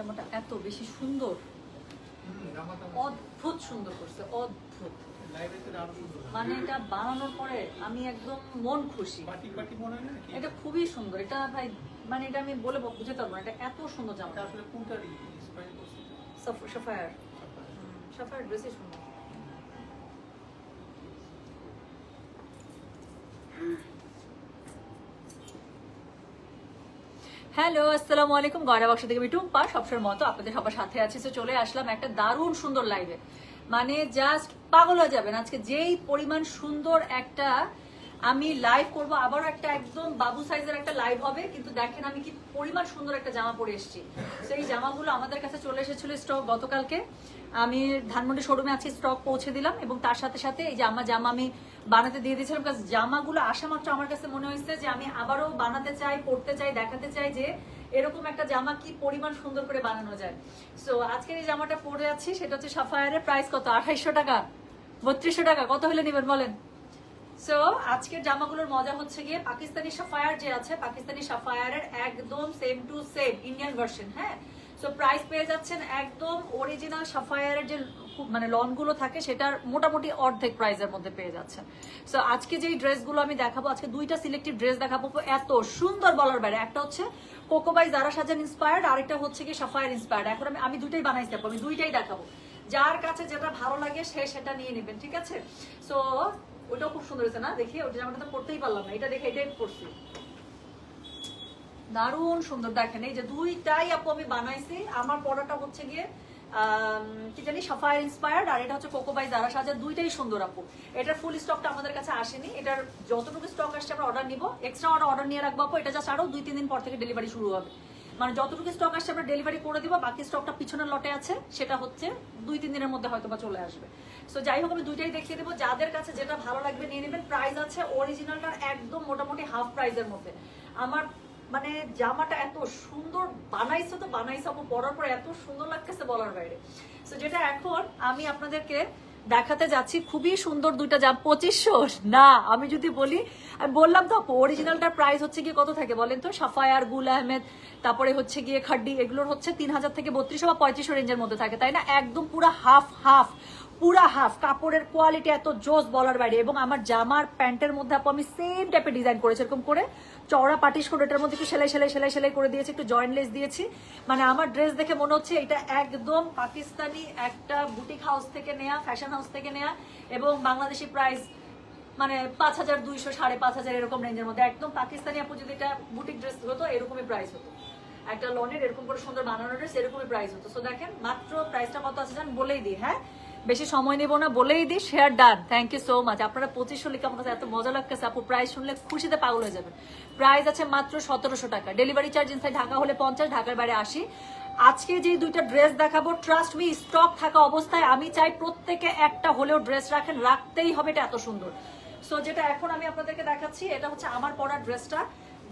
জামাটা এত বেশি সুন্দর। অদ্ভুত সুন্দর করছে অদ্ভুত। মানে এটা বানানোর পরে আমি একদম মন খুশি। এটা খুবই সুন্দর। এটা ভাই মানে এটা আমি বলে বুঝে পারব না। এটা এত সুন্দর জামা। সাফায়ার। সাফায়ার বেশি সুন্দর। হ্যালো, আসসালামু আলাইকুম। গয়না বাক্স থেকে আমি টুম্পা সবসময় মতো আপনাদের সবার সাথে আছি। তো চলে আসলাম একটা দারুণ সুন্দর লাইভে মানে জাস্ট পাগল হয়ে যাবেন। আজকে যেই পরিমাণ সুন্দর একটা আমি লাইভ করব। আবারও একটা একদম বাবু সাইজের একটা লাইভ হবে, কিন্তু দেখেন আমি কি পরিমাণ সুন্দর একটা জামা পরে এসেছি। এই জামাগুলো আমাদের কাছে চলে এসেছিল স্টক গতকালকে। আমি ধানমন্ডি শোরুমে আছি স্টক পৌঁছে দিলাম এবং তার সাথে সাথে এই জামা জামা আমি বানাতে দিয়ে দিয়েছিলাম কারণ জামাগুলো আসা মাত্র আমার কাছে মনে হয়েছে যে আমি আবারও বানাতে চাই পড়তে চাই, দেখাতে চাই যে এরকম একটা জামা কি পরিমাণ সুন্দর করে বানানো যায়। সো আজকের এই জামাটা পরে আছি, সেটা হচ্ছে সাফায়ারের প্রাইস কত? আঠাইশশো টাকা? বত্রিশশো টাকা? কত হলে নেবেন বলেন? সো আজকের জামাগুলোর মজা হচ্ছে গিয়ে পাকিস্তানি সাফায়ার যে আছে, পাকিস্তানি সাফায়ারের একদম same to same Indian version হ্যাঁ? সো প্রাইস পেয়ে যাচ্ছেন একদম অরিজিনাল সাফায়ারের যে মানে লনগুলো থাকে, সেটার মোটামুটি অর্ধেক প্রাইসের মধ্যে পেয়ে যাচ্ছেন। সো আজকে যেই ড্রেসগুলো আমি দেখাবো, আজকে দুইটা সিলেক্টিভ ড্রেস দেখাবো এত সুন্দর বলার বাইরে। একটা হচ্ছে কোকোবাই জারা সাজান ইন্সপায়ার্ড আরেকটা হচ্ছে কি সাফায়ার ইন্সপায়ার্ড এখন আমি আমি দুইটাই বানাইছি আমি দুইটাই দেখাবো। যার কাছে যেটা ভালো লাগে সে সেটা নিয়ে নেবেন, ঠিক আছে? সো ওটাও খুব সুন্দর হয়েছে না? দেখি, ওটা জামাটা তো পড়তেই পারলাম না। এটা দেখে এটাই পড়ছি দারুণ সুন্দর। দেখেন, এই যে দুইটাই আপু আমি বানাইছি। আমার পড়াটা হচ্ছে গিয়ে কি জানি সাফায়ার ইন্সপায়ার্ড আর এটা হচ্ছে কোকোবাই জারা সাজা দুইটাই সুন্দর আপু। এটার ফুল স্টকটা আমাদের কাছে আসেনি। এটার যতটুকু স্টক আসছে আমরা অর্ডার নিব। এক্সট্রা অর্ডার নিয়ে রাখব আপু। এটা জাস্ট আরও দুই তিন দিন পর থেকে ডেলিভারি শুরু হবে। মানে যতটুকু স্টক আসছে আমরা ডেলিভারি করে দিব, বাকি স্টকটা পিছনের লটে আছে, সেটা হচ্ছে দুই, তিন দিনের মধ্যে হয়তো বা চলে আসবে। সো যাই হোক, আমি দুইটাই দেখিয়ে দেবো। যাদের কাছে যেটা ভালো লাগবে নিয়ে নেবেন। প্রাইস আছে অরিজিনালটার একদম মোটামুটি হাফ প্রাইসের মধ্যে। আমার মানে জামাটা এত সুন্দর বানাইছো তো, বানাইছো পরার পর এত সুন্দর লাগতেছে বলার বাইরে। সো যেটা এখন আমি আপনাদেরকে দেখাতে যাচ্ছি, খুবই সুন্দর দুইটা জাম, পঁচিশশো? না, আমি যদি বলি, আমি বললাম তো অরিজিনালটার প্রাইস হচ্ছে গিয়ে কত থাকে বলেন তো? সাফায়ার, গুল আহমেদ, তারপরে হচ্ছে গিয়ে খাড্ডি, এগুলোর হচ্ছে তিন হাজার থেকে বত্রিশশো বা পঁয়ত্রিশশো রেঞ্জের মধ্যে থাকে, তাই না? একদম পুরো হাফ হাফ পুরা হাফ। কাপড়ের কোয়ালিটি এত জোস বলার বাইরে। এবং আমার জামার প্যান্টের মধ্যে আপু আমি সেম টাইপের ডিজাইন করেছি, এরকম করে চওড়া পাটিস করে এটার মধ্যে একটু সেলাই সেলাই সেলাই সেলাই করে দিয়েছি, একটু জয়েন্ট লেস দিয়েছি। মানে আমার ড্রেস দেখে মনে হচ্ছে এটা একদম পাকিস্তানি একটা বুটিক হাউস থেকে নেয়া ফ্যাশন হাউস থেকে নেয়া এবং বাংলাদেশি প্রাইস মানে পাঁচ হাজার দুইশো, সাড়ে পাঁচ হাজার এরকম রেঞ্জের মধ্যে। একদম পাকিস্তানি আপু যদি এটা বুটিক ড্রেস হতো, এরকমই প্রাইস হতো। একটা লনের এরকম করে সুন্দর বানানো ড্রেস এরকমই প্রাইস হতো। সো দেখেন, মাত্র প্রাইসটা কত আছে জান বলেই দিই হ্যাঁ? বেশি সময় নেব না, বলেই দিই share done thank you so much আপনারা পঁচিশশো লিখে আমার কাছে এত মজা লাগতেছে, আপু। প্রাইস শুনলে খুশিতে পাগল হয়ে যাবেন। প্রাইস আছে মাত্র সতেরোশো টাকা। ডেলিভারি চার্জ ইনসাইড ঢাকা হলে পঞ্চাশ, ঢাকার বাইরে আসি আজকে যে দুইটা ড্রেস দেখাবো ট্রাস্ট মি স্টক থাকা অবস্থায় আমি চাই প্রত্যেকে একটা হলেও ড্রেস রাখেন, রাখতেই হবে এটা এত সুন্দর। সো যেটা এখন আমি আপনাদেরকে দেখাচ্ছি, এটা হচ্ছে আমার পরা ড্রেসটা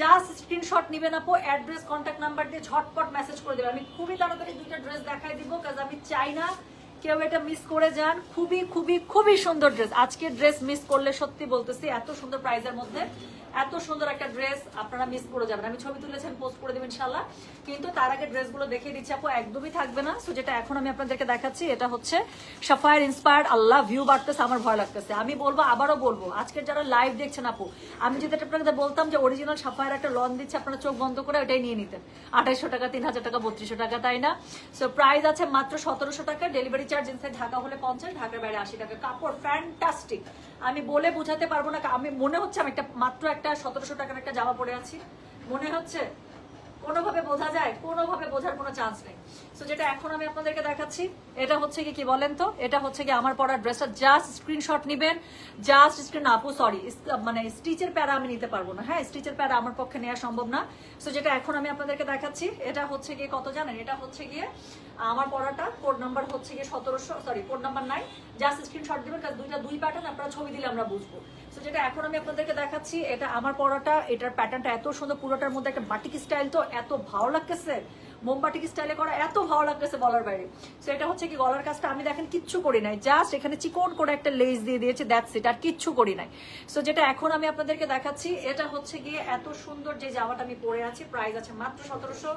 জাস্ট স্ক্রিনশট নিবেন আপু অ্যাড্রেস কন্ট্যাক্ট নাম্বার দিয়ে ঝটপট মেসেজ করে দেবেন। আমি খুবই তাড়াতাড়ি দুইটা ড্রেস দেখাই দিব কাজ আমি চাই না কেউ এটা মিস করে যান, খুবই খুবই খুবই সুন্দর ড্রেস আজকের ড্রেস মিস করলে সত্যি বলতেছি, এত সুন্দর প্রাইজের মধ্যে। এত সুন্দর একটা ড্রেস আপনারা মিস করে যাবেন। আমি ছবি তুলেছেন পোস্ট করে দেবেন ইনশাল্লাহ কিন্তু তার আগে ড্রেসগুলো দেখিয়ে দিচ্ছি। আপু, একদমই থাকবে না। সো যেটা এখন আমি আপনাদেরকে দেখাচ্ছি, এটা হচ্ছে সাফায়ার ইন্সপায়ার্ড আল্লাহ ভিউ বাড়তেছে, আমার ভয় লাগতেছে। আমি বলব, আবারও বলব, আজকের যারা লাইভ দেখছেন আপু, আমি যদি আপনাদের বলতাম যে অরিজিনাল সাফায়ার একটা লন দিচ্ছে, আপনারা চোখ বন্ধ করে ওটাই নিয়ে নিতেন। আঠাইশশো টাকা তিন হাজার টাকা, বত্রিশশো টাকা, তাই না? সো প্রাইস আছে মাত্র সতেরোশো টাকা ডেলিভারি চার্জ ইনসাইড ঢাকা হলে পঞ্চাশ, ঢাকার বাইরে আশি টাকা। কাপড় ফ্যান্টাস্টিক আমি বলে বোঝাতে পারব না, আমি, মনে হচ্ছে আমি একটা, মাত্র একটা সতেরোশো টাকার একটা জামা পরে আছি। মনে হচ্ছে? কোনোভাবে বোঝা যায়, কোনোভাবে বোঝার কোনো চান্স নেই। সো যেটা এখন আমি আপনাদেরকে দেখাচ্ছি, এটা হচ্ছে কি কি বলেন তো? এটা হচ্ছে কি আমার পড়ার ড্রেসটা জাস্ট স্ক্রিনশট নিবেন। জাস্ট স্ক্রিন আপু সরি মানে স্টিচের প্যারা আমি নিতে পারব না। হ্যাঁ স্টিচের প্যারা আমার পক্ষে নেওয়া সম্ভব না। সো যেটা এখন আমি আপনাদেরকে দেখাচ্ছি, এটা হচ্ছে গিয়ে কত জানেন? এটা হচ্ছে গিয়ে আমার পড়াটা কোড নাম্বার হচ্ছে গিয়ে সতেরোশো সরি কোড নাম্বার নাই জাস্ট স্ক্রিনশট দিবেন দুইটা দুই প্যাটার্ন আপনারা ছবি দিলে আমরা বুঝব। সো যেটা এখন আমি আপনাদেরকে দেখাচ্ছি, এটা আমার পড়াটা এটার প্যাটার্নটা এত সুন্দর, পুরোটার মধ্যে একটা বাটিক স্টাইল তো এত ভালো লাগতেছে। মোমবাটিক স্টাইলে করা এত ভালো লাগতেছে বলার বাইরে। সো এটা হচ্ছে কি গলার কাজটা আমি দেখেন কিচ্ছু করি নাই। জাস্ট এখানে চিকন করে একটা লেস দিয়ে দিয়েছে দ্যাটস ইট আর কিচ্ছু করি নাই। সো যেটা এখন আমি আপনাদেরকে দেখাচ্ছি, এটা হচ্ছে গিয়ে এত সুন্দর যে জামাটা আমি পরে আছি প্রাইস আছে মাত্র সতেরোশো।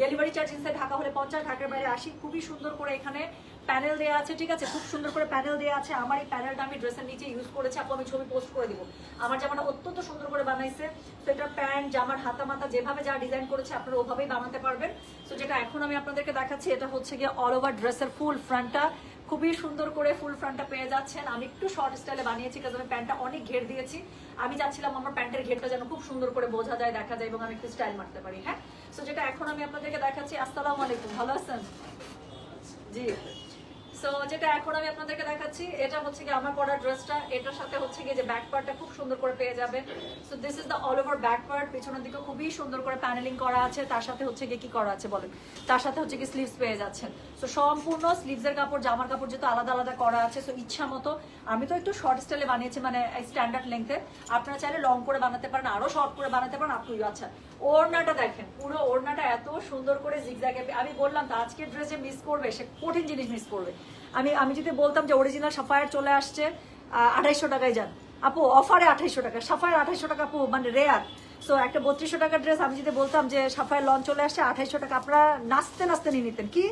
ডেলিভারি চার্জ ইনসাইড ঢাকা হলে পঞ্চাশ, ঢাকার বাইরে আসি খুবই সুন্দর করে এখানে প্যানেল দেওয়া আছে, ঠিক আছে? খুব সুন্দর করে প্যানেল দেওয়া আছে। আমার এই প্যানেলটা আমি ড্রেসের নিচে ইউজ করেছি, আপু, আমি ছবি পোস্ট করে দিব। আমার জামাটা অত্যন্ত সুন্দর করে বানাইছে। তো এটার প্যান্ট, জামার হাতা মাথা যেভাবে যা ডিজাইন করেছে, আপনারা ওভাবেই বানাতে পারবেন। তো যেটা এখন আমি আপনাদেরকে দেখাচ্ছি, এটা হচ্ছে গিয়ে অল ওভার ড্রেসের ফুল ফ্রন্টটা খুবই সুন্দর করে ফুল ফ্রন্টটা পেয়ে যাচ্ছেন। আমি একটু শর্ট স্টাইলে বানিয়েছি কারণ আমি প্যান্টটা অনেক ঘের দিয়েছি। আমি চাচ্ছিলাম আমার প্যান্টের ঘেরটা যেন খুব সুন্দর করে বোঝা যায়, দেখা যায়, এবং আমি একটু স্টাইল মারতে পারি হ্যাঁ? সো যেটা এখন আমি আপনাদেরকে দেখাচ্ছি, আসসালামু আলাইকুম, ভালো আছেন? জি। সো যেটা এখন আমি আপনাদেরকে দেখাচ্ছি, এটা হচ্ছে কি আমার পরা ড্রেসটা এটার সাথে হচ্ছে কি যে ব্যাক পার্টটা খুব সুন্দর করে পেয়ে যাবেন so this is the all over back part পিছনের দিকে খুবই সুন্দর করে প্যানেলিং করা আছে। তার সাথে হচ্ছে কি কি করা আছে বলেন? তার সাথে হচ্ছে কি স্লিভস পেয়ে যাচ্ছেন। সো সম্পূর্ণ স্লিভসের কাপড়, জামার কাপড় যেহেতু আলাদা আলাদা করা আছে সো ইচ্ছা মতো। আমি তো একটু শর্ট স্টাইলে বানিয়েছি মানে স্ট্যান্ডার্ড লেংথে আপনারা চাইলে লং করে বানাতে পারেন, আরও শর্ট করে বানাতে পারেন আপনি আচ্ছা। ওড়নাটা দেখেন, পুরো ওড়নাটা এত সুন্দর করে জিগজ্যাগে আমি বললাম তো আজকের ড্রেস যে মিস করবে, সে কঠিন জিনিস মিস করবে। আমি আমি যদি বলতাম যে অরিজিনাল সাফায়ার চলে আসছে আঠাইশশো টাকায় যান। আপু অফারে আঠাইশশো টাকা সাফায়ার আঠাইশশো টাকা, আপু মানে রেয়ার সো একটা বত্রিশশো টাকার ড্রেস আমি যদি বলতাম যে সাফায়ার লঞ্চ চলে আসছে, আঠাইশশো টাকা, আপনারা নাচতে নাচতে নিয়ে নিতেন। কি?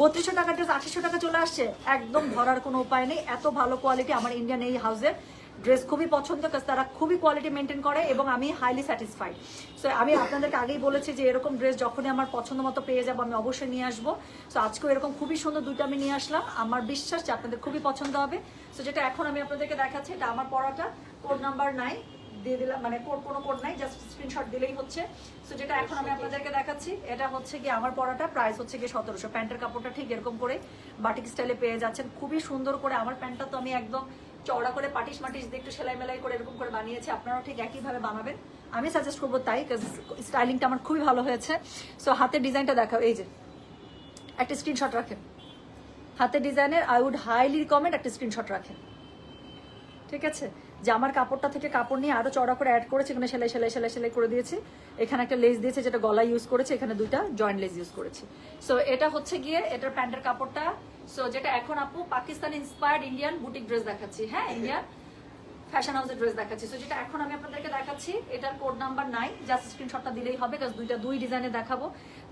বত্রিশশো টাকার ড্রেস আঠাইশশো টাকা চলে আসছে? একদম ধরার কোনো উপায় নেই, এত ভালো কোয়ালিটি আমার ইন্ডিয়ান এই হাউসের ড্রেস খুবই পছন্দ কাজ তারা খুবই কোয়ালিটি মেনটেন করে এবং আমি হাইলি স্যাটিসফাইড সো আমি আপনাদেরকে আগেই বলেছি যে এরকম ড্রেস যখনই আমার পছন্দ মতো পেয়ে যাব, আমি অবশ্যই নিয়ে আসব। সো আজকেও এরকম খুবই সুন্দর দুইটা আমি নিয়ে আসলাম। আমার বিশ্বাস যে আপনাদের খুবই পছন্দ হবে। সো যেটা এখন আমি আপনাদেরকে দেখাচ্ছি, এটা আমার পড়াটা কোড নাম্বার নাই দিয়ে দিলাম মানে কোড কোনো কোড নাই জাস্ট স্ক্রিনশট দিলেই হচ্ছে। সো যেটা এখন আমি আপনাদেরকে দেখাচ্ছি, এটা হচ্ছে কি আমার পড়াটা প্রাইস হচ্ছে কি সতেরোশো। প্যান্টের কাপড়টা ঠিক এরকম করে বাটিক স্টাইলে পেয়ে যাচ্ছেন। খুবই সুন্দর করে আমার প্যান্টটা তো আমি একদম চওড়া করে পাটিস মাটিস দিয়ে একটু সেলাই মেলাই করে এরকম করে বানিয়েছে, আপনারাও ঠিক একইভাবে বানাবেন। আমি সাজেস্ট করব তাই স্টাইলিংটা আমার খুবই ভালো হয়েছে। সো হাতের ডিজাইনটা দেখাও, এই যে, একটা স্ক্রিনশট রাখেন। হাতের ডিজাইনের আই উড হাইলি রিকমেন্ড একটা স্ক্রিনশট রাখেন। ঠিক আছে? জামার কাপড়টা থেকে কাপড় নিয়ে আরও চড়া করে অ্যাড করেছে, এখানে সেলাই সেলাই সেলাই সেলাই করে দিয়েছি। এখানে একটা লেস দিয়েছে যেটা গলা ইউজ করেছে, এখানে দুইটা জয়েন্ট লেস ইউজ করেছি। সো এটা হচ্ছে গিয়ে এটার প্যান্টের কাপড়টা। সো যেটা এখন আপু Pakistan inspired Indian boutique dress দেখাচ্ছি। হ্যাঁ ইন্ডিয়ান ফ্যাশন হাউসের ড্রেস দেখাচ্ছি। সো যেটা এখন আমি আপনাদেরকে দেখাচ্ছি, এটার কোড নাম্বার নাই জাস্ট স্ক্রিনশটটা দিলেই হবে কারণ দুইটা দুই ডিজাইনে দেখাবো।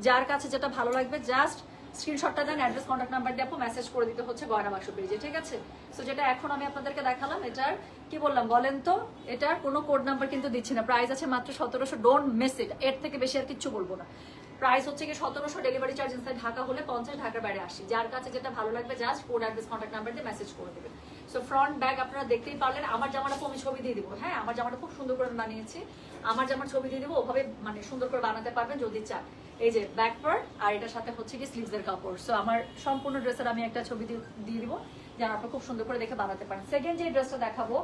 যার কাছে যেটা ভালো লাগবে জাস্ট স্ক্রিনশটটা দেন অ্যাড্রেস কন্ট্যাক্ট নাম্বার দিয়ে মেসেজ করে দিতে হচ্ছে গয়না বাক্স পেজে ঠিক আছে? সো যেটা এখন আমি আপনাদেরকে দেখালাম, এটার কি বললাম বলেন তো? এটার কোনো কোড নাম্বার কিন্তু দিচ্ছি না। প্রাইস আছে মাত্র সতেরোশো ডোন্ট মিস ইট এর থেকে বেশি আর কিচ্ছু বলব না। প্রাইস হচ্ছে কি সতেরোশো ডেলিভারি চার্জ ঢাকা হলে পঞ্চাশ, ঢাকার বাইরে আসি যার কাছে যেটা ভালো লাগবে just code address contact number দিয়ে মেসেজ করে দেবেন। সো ফ্রন্ট ব্যাগ আপনারা দেখতেই পারলেন, আমার জামাটা আমি ছবি দিয়ে দিব। হ্যাঁ আমার জামাটা খুব সুন্দর করে বানিয়েছি। আমার জামার ছবি দিয়ে দিব, ওভাবে মানে সুন্দর করে বানাতে পারবেন যদি চান। এই যে ব্যাক পার্ট আর এটার সাথে হচ্ছে কি স্লিভসের কাপড়। সো আমার সম্পূর্ণ ড্রেসের আমি একটা ছবি দিয়ে দিব, যেন আপনারা খুব সুন্দর করে দেখে বানাতে পারেন। সেকেন্ড যে ড্রেসটা দেখাবো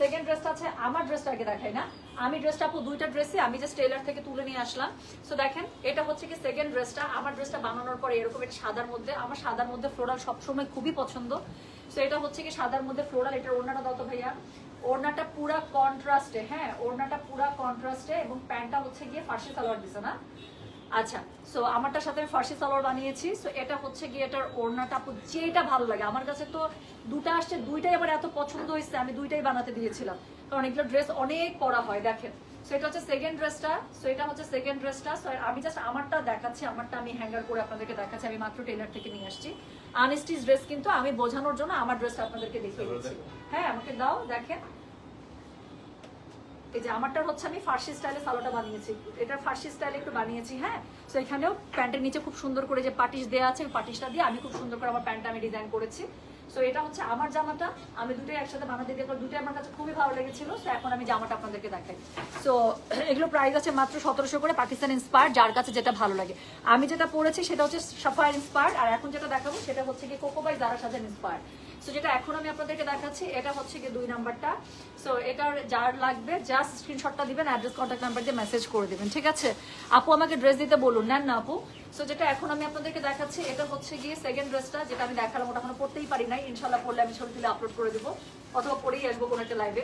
সেকেন্ড ড্রেসটা আছে আমার ড্রেসটা আগে দেখাই না। আমি ড্রেসটা আপু, দুইটা ড্রেসই আমি জাস্ট টেলার থেকে তুলে নিয়ে আসলাম। সো দেখেন, এটা হচ্ছে কি সেকেন্ড ড্রেসটা আমার ড্রেসটা বানানোর পরে এরকম এটা সাদার মধ্যে, আমার সাদার মধ্যে ফ্লোরাল সবসময় খুবই পছন্দ। সো এটা হচ্ছে কি সাদার মধ্যে ফ্লোরাল এটার ওড়নাটা দাও তো ভাইয়া। ওড়নাটা পুরা কন্ট্রাস্টে হ্যাঁ ওড়নাটা পুরা কন্ট্রাস্টে এবং প্যান্টটা হচ্ছে গিয়ে ফার্সি সালোয়ার দিছে না? আচ্ছা সো আমারটার সাথে আমি ফার্সি সালোয়ার বানিয়েছি। সো এটা হচ্ছে গিয়ে এটার ওড়নাটা যেটা ভালো লাগে। আমার কাছে তো দুটা আসছে, দুইটাই আবার এত পছন্দ হয়েছে আমি দুইটাই বানাতে দিয়েছিলাম। কারণ এগুলো ড্রেস অনেক পরা হয়, দেখেন। সো এটা হচ্ছে সেকেন্ড ড্রেসটা সো এটা হচ্ছে সেকেন্ড ড্রেসটা সো আমি জাস্ট আমারটা দেখাচ্ছি আমারটা আমি হ্যাঙ্গার করে আপনাদেরকে দেখাচ্ছি। আমি মাত্র টেলার থেকে নিয়ে আসছি। আনস্টিচ ড্রেস কিন্তু আমি বোঝানোর জন্য আমার ড্রেসটা আপনাদেরকে দেখিয়ে দিচ্ছি। হ্যাঁ আমাকে দাও দেখেন। এই যে আমারটা হচ্ছে আমি ফার্সি স্টাইলে সালোটা বানিয়েছি। এটা ফার্সি স্টাইলে একটু বানিয়েছি হ্যাঁ। তো এখানেও প্যান্টের নিচে খুব সুন্দর করে যে পাটিস দেওয়া আছে ওই পাটিসটা দিয়ে আমি খুব সুন্দর করে আমার প্যান্টটা আমি ডিজাইন করেছি। সো এটা হচ্ছে আমার জামাটা। আমি দুটোই একসাথে বানাতে দিয়ে দুটোই আমার কাছে খুবই ভালো লেগেছিল। সো এখন আমি জামাটা আপনাদেরকে দেখাই। সো এগুলো প্রাইস আছে মাত্র সতেরোশো করে পাকিস্তান ইন্সপায়ার যার কাছে যেটা ভালো লাগে। আমি যেটা পড়েছি সেটা হচ্ছে সাফায়ার ইন্সপায়ার আর এখন যেটা দেখাবো সেটা হচ্ছে কি কোকোবাই দ্বারা সাজেন ইন্সপায়ার সো যেটা এখন আমি আপনাদেরকে দেখাচ্ছি, এটা হচ্ছে গিয়ে দুই নাম্বারটা। সো এটার যার লাগবে জাস্ট স্ক্রিনশটটা দিবেন অ্যাড্রেস কন্ট্যাক্ট নাম্বার দিয়ে মেসেজ করে দেবেন, ঠিক আছে? আপু, আমাকে ড্রেস দিতে বলুন, নেন না আপু? সো যেটা এখন আমি আপনাদেরকে দেখাচ্ছি, এটা হচ্ছে গিয়ে সেকেন্ড ড্রেসটা যেটা আমি দেখালাম, ওটা এখনও পড়তেই পারি নাই। ইনশাল্লাহ পড়লে আমি ছবি তুলে আপলোড করে দেবো, অথবা পরেই আসব কোনো একটা লাইভে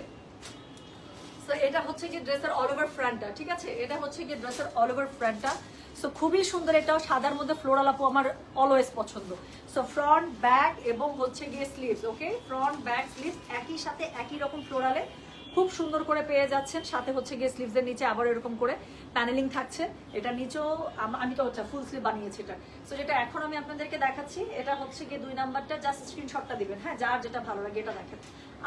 সো এটা হচ্ছে কি ড্রেসের অল ওভার ফ্রন্টটা ঠিক আছে? এটা হচ্ছে কি ড্রেসের অল ওভার ফ্রন্টটা সো খুবই সুন্দর এটাও সাদার মধ্যে ফ্লোরাল আপু আমার অলওয়েজ পছন্দ। সো ফ্রন্ট ব্যাক এবং হচ্ছে গিয়ে sleeves okay front back sleeves একই সাথে একই রকম ফ্লোরালে খুব সুন্দর করে পেয়ে যাচ্ছেন। সাথে হচ্ছে গিয়ে স্লিভসের নিচে আবার এরকম করে প্যানেলিং থাকছে। এটা নিচেও আমি তো হচ্ছে ফুল স্লিভ বানিয়েছি এটা। সো যেটা এখন আমি আপনাদেরকে দেখাচ্ছি, এটা হচ্ছে গিয়ে দুই নাম্বারটা জাস্ট স্ক্রিনশটটা দিবেন। হ্যাঁ যার যেটা ভালো লাগে এটা দেখেন।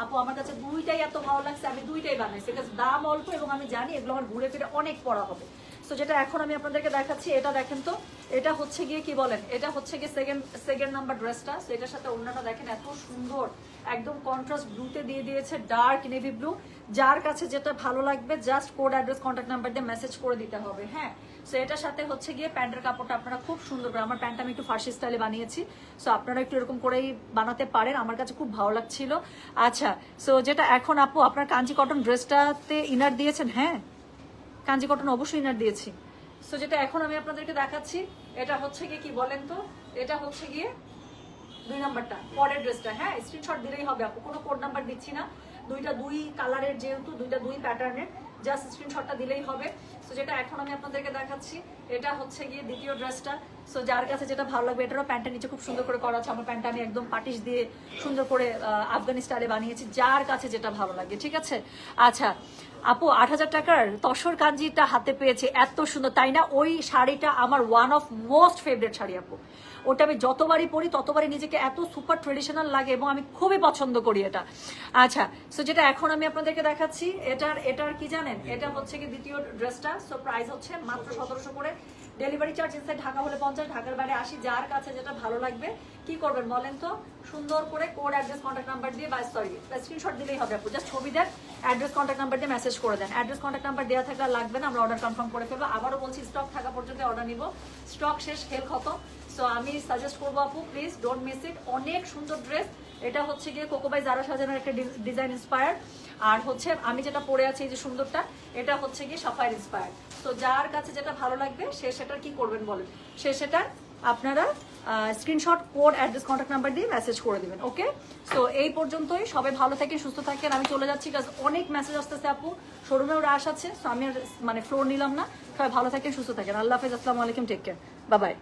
আপু, আমার কাছে দুইটাই এত ভালো লাগছে, আমি দুইটাই বানাইছি। দাম অল্প এবং আমি জানি এগুলো আমার ঘুরে ফিরে অনেক পড়া হবে। সো যেটা এখন আমি আপনাদেরকে দেখাচ্ছি, এটা দেখেন তো। এটা হচ্ছে গিয়ে কি বলেন? এটা হচ্ছে গিয়ে সেকেন্ড সেকেন্ড নাম্বার ড্রেসটা সো এটার সাথে অন্যটা দেখেন, এত সুন্দর। একদম কন্ট্রাস্ট ব্লুতে দিয়ে দিয়েছে ডার্ক নেভি ব্লু যার কাছে যেটা ভালো লাগবে just code address contact number দিয়ে মেসেজ করে দিতে হবে হ্যাঁ? সো এটার সাথে হচ্ছে গিয়ে প্যান্টের কাপড়টা আপনারা খুব সুন্দর করে, আমার প্যান্ট আমি একটু ফার্সি স্টাইলে বানিয়েছি। সো আপনারা একটু এরকম করেই বানাতে পারেন, আমার কাছে খুব ভালো লাগছিল। আচ্ছা সো যেটা এখন আপু, আপনার কাঞ্জি কটন ড্রেসটাতে ইনার দিয়েছেন হ্যাঁ? কাঞ্জি কটন অবশ্যই ইনার দিয়েছি। সো যেটা এখন আমি আপনাদেরকে দেখাচ্ছি, এটা হচ্ছে গিয়ে কি বলেন তো? এটা হচ্ছে গিয়ে দুই নাম্বারটা পরের ড্রেসটা হ্যাঁ স্ক্রিনশট দিলেই হবে আপু, কোনো কোড নাম্বার দিচ্ছি না। দুইটা দুই কালারের যেহেতু, দুইটা দুই প্যাটার্নের জাস্ট স্ক্রিনশটটা দিলেই হবে। সো যেটা এখন আমি আপনাদেরকে দেখাচ্ছি এটা হচ্ছে গিয়ে দ্বিতীয় ড্রেসটা। সো যার কাছে যেটা ভালো লাগবে এটারও প্যান্টটা নিচে খুব সুন্দর করে করা আছে। আমার প্যান্টটা আমি একদম পাটিশ দিয়ে সুন্দর করে আহ, আফগানি স্টাইলে বানিয়েছি যার কাছে যেটা ভালো লাগে ঠিক আছে? আচ্ছা আপু আট হাজার টাকার তসর কাঞ্জিটা হাতে পেয়েছে এত সুন্দর তাই না? ওই শাড়িটা আমার one of most favourite sari আপু। ওটা আমি যতবারই পড়ি ততবারই নিজেকে এত সুপার ট্রেডিশনাল লাগে এবং আমি খুবই পছন্দ করি এটা। আচ্ছা সো যেটা এখন আমি আপনাদেরকে দেখাচ্ছি এটার এটার কি জানেন? এটা হচ্ছে কি দ্বিতীয় ড্রেসটা সো প্রাইস হচ্ছে মাত্র সতেরোশো করে। ডেলিভারি চার্জ ইনসাইড ঢাকা হলে পঞ্চাশ, ঢাকার বাইরে আসি, যার কাছে যেটা ভালো লাগবে, কি করবেন বলেন তো? সুন্দর করে কোড অ্যাড্রেস কন্ট্যাক্ট নাম্বার দিয়ে বা সরি স্ক্রিনশট দিলেই হবে আপু জাস্ট ছবি দেন অ্যাড্রেস কন্ট্যাক্ট নাম্বার দিয়ে মেসেজ করে দেন। অ্যাড্রেস কন্ট্যাক্ট নাম্বার দেওয়া থাকলে লাগবে না, আমরা অর্ডার কনফার্ম করে ফেলব। আবারও বলছি স্টক থাকা পর্যন্ত অর্ডার নিব। স্টক শেষ, খেল খতম। সো আমি সাজেস্ট করব আপু প্লিজ ডোন্ট মিস ইট অনেক সুন্দর ড্রেস এটা হচ্ছে গিয়ে কোকোবাই জারা সাজানোর একটা ডিজাইন ইন্সপায়ার আর হচ্ছে আমি যেটা পরে আছি এই যে সুন্দরটা, এটা হচ্ছে গিয়ে সাফায়ার ইন্সপায়ার তো যার কাছে যেটা ভালো লাগবে, সে সেটার কি করবেন বলেন? সে সেটার আপনারা screenshot code address contact number দিয়ে মেসেজ করে দিবেন ওকে সো এই পর্যন্তই। সবাই ভালো থাকেন, সুস্থ থাকেন। আমি চলে যাচ্ছি কাজ অনেক মেসেজ আসতেছে আপু। শোরুমেও রাশ আছে সো আমি মানে ফ্লোর নিলাম না। সবাই ভালো থাকেন, সুস্থ থাকেন। আল্লাহ হাফেজ, আসসালামু আলাইকুম টেক কেয়ার বাবাই